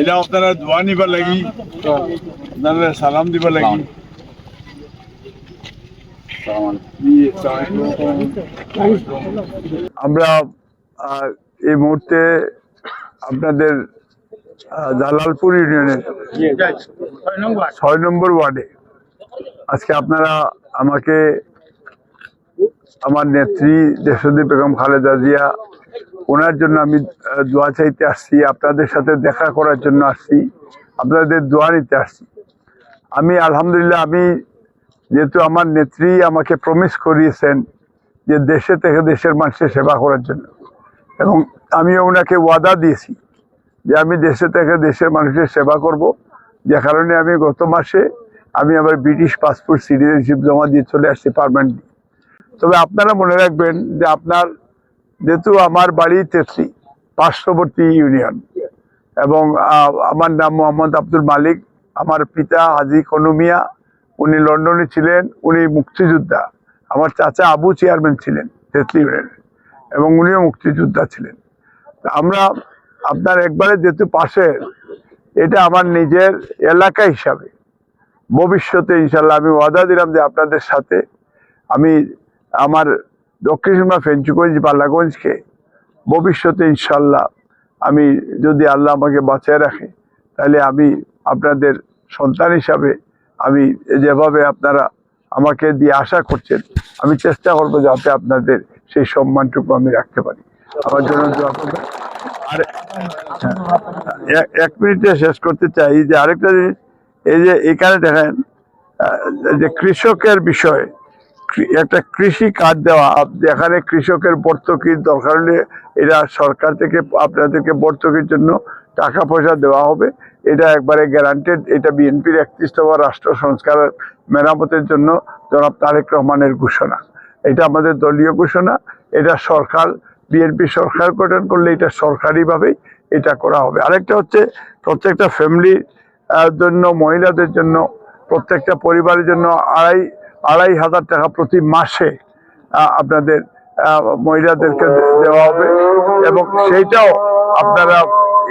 এটা আপনারা দোয়া নিবার লাগি। আপনারা সালাম দিবার লাগি। আমরা এই মুহূর্তে আপনাদের জালালপুর ইউনিয়নের ছয় নম্বর ওয়ার্ডে। আজকে আপনারা আমাকে আমার নেত্রী দেশদী বেগম খালেদা জিয়া ওনার জন্য আমি দোয়া চাইতে আসছি, আপনাদের সাথে দেখা করার জন্য আসছি, আপনাদের দোয়া নিতে আসছি। আমি আলহামদুলিল্লাহ, আমি যেহেতু আমার নেত্রী আমাকে প্রমিস করিয়েছেন যে দেশে থেকে দেশের মানুষের সেবা করার জন্য। এবং আমি ওনাকে ওয়াদা দিয়েছি যে আমি দেশে থেকে দেশের মানুষের সেবা করব। যে কারণে আমি গত মাসে আমি আবার ব্রিটিশ পাসপোর্ট সিটিজেনশিপ জমা দিয়ে চলে আসছি পারমানেন্টলি তবে আপনারা মনে রাখবেন যে আপনার যেহেতু আমার বাড়ি তেতলি পার্শ্ববর্তী ইউনিয়ন। এবং আমার নাম মোহাম্মদ আব্দুল মালিক। আমার পিতা হাজি কনুমিয়া উনি লন্ডনে ছিলেন, উনি মুক্তিযোদ্ধা। আমার চাচা আবু চেয়ারম্যান ছিলেন তেতলি ইউনিয়নের, এবং উনিও মুক্তিযোদ্ধা ছিলেন। আমরা আপনার একবারে যেহেতু পাশে, এটা আমার নিজের এলাকা হিসাবে। ভবিষ্যতে ইনশাল্লাহ আমি ওয়াদা দিলাম যে আপনাদের সাথে আমি আমার দক্ষিণ সীমা ফেঞ্চুগঞ্জ, বালাগঞ্জকে ভবিষ্যতে ইনশাল্লাহ আমি যদি আল্লাহ আমাকে বাঁচায় রাখে, তাহলে আমি আপনাদের সন্তান হিসাবে আমি যেভাবে আপনারা আমাকে দিয়ে আশা করছেন, আমি চেষ্টা করব যাতে আপনাদের সেই সম্মানটুকু আমি রাখতে পারি। আমার জন্য এক- মিনিটে শেষ করতে চাই যে আরেকটা জিনিস, এই যে এখানে দেখেন যে কৃষকের বিষয় একটা কৃষি কার্ড দেওয়া যেখানে কৃষকের ভর্তুকির দরকার হলে এটা সরকার থেকে আপনাদেরকে ভর্তুকির জন্য টাকা পয়সা দেওয়া হবে। এটা একবারে গ্যারান্টেড এটা বিএনপির একত্রিশতম রাষ্ট্র সংস্কার মেরামতের জন্য জনাব তারেক রহমানের ঘোষণা। এটা আমাদের দলীয় ঘোষণা। এটা সরকার, বিএনপি সরকার গঠন করলে এটা সরকারিভাবেই এটা করা হবে। আরেকটা হচ্ছে প্রত্যেকটা ফ্যামিলির জন্য, মহিলাদের জন্য, প্রত্যেকটা পরিবারের জন্য আড়াই আড়াই হাজার টাকা প্রতি মাসে আপনাদের মহিলাদেরকে দেওয়া হবে। এবং সেইটাও আপনারা,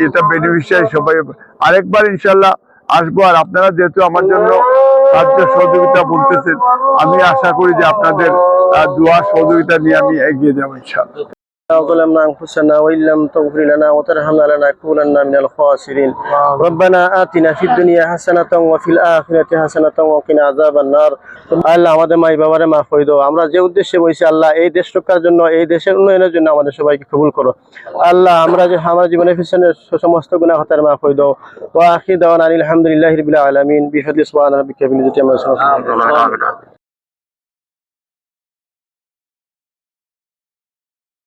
এটা বেনিফিশিয়ারি সবাই, আরেকবার ইনশাল্লাহ আসব। আর আপনারা যেহেতু আমার জন্য সাহায্য সহযোগিতা বলতেছেন, আমি আশা করি যে আপনাদের দুয়া সহযোগিতা নিয়ে আমি এগিয়ে যাব ইনশাল্লাহ ظلمنا أنفسنا وإن لم تغفر لنا وترحمنا لنكونن من الخاسرين ربنا آتنا في الدنيا حسنة وفي الآخرة حسنة وقنا عذاب النار আল্লাহ আমাদের মাই বাবারে মাফ করে দাও আমরা যে উদ্দেশ্যে বলছি আল্লাহ এই দেশ রক্ষার জন্য এই দেশের উন্নয়নের জন্য আমাদের সবাইকে কবুল করো আল্লাহ আমরা যে আমার জীবনের পিছনের সমস্ত গুণা হতার মাফ করে দাও ও আখি দাওয়ান আলহামদুলিল্লাহ রবিল আলমিন বিফদি সুবহান রাব্বিকা বিল ইজ্জতি আম্মা ইয়াসিফুন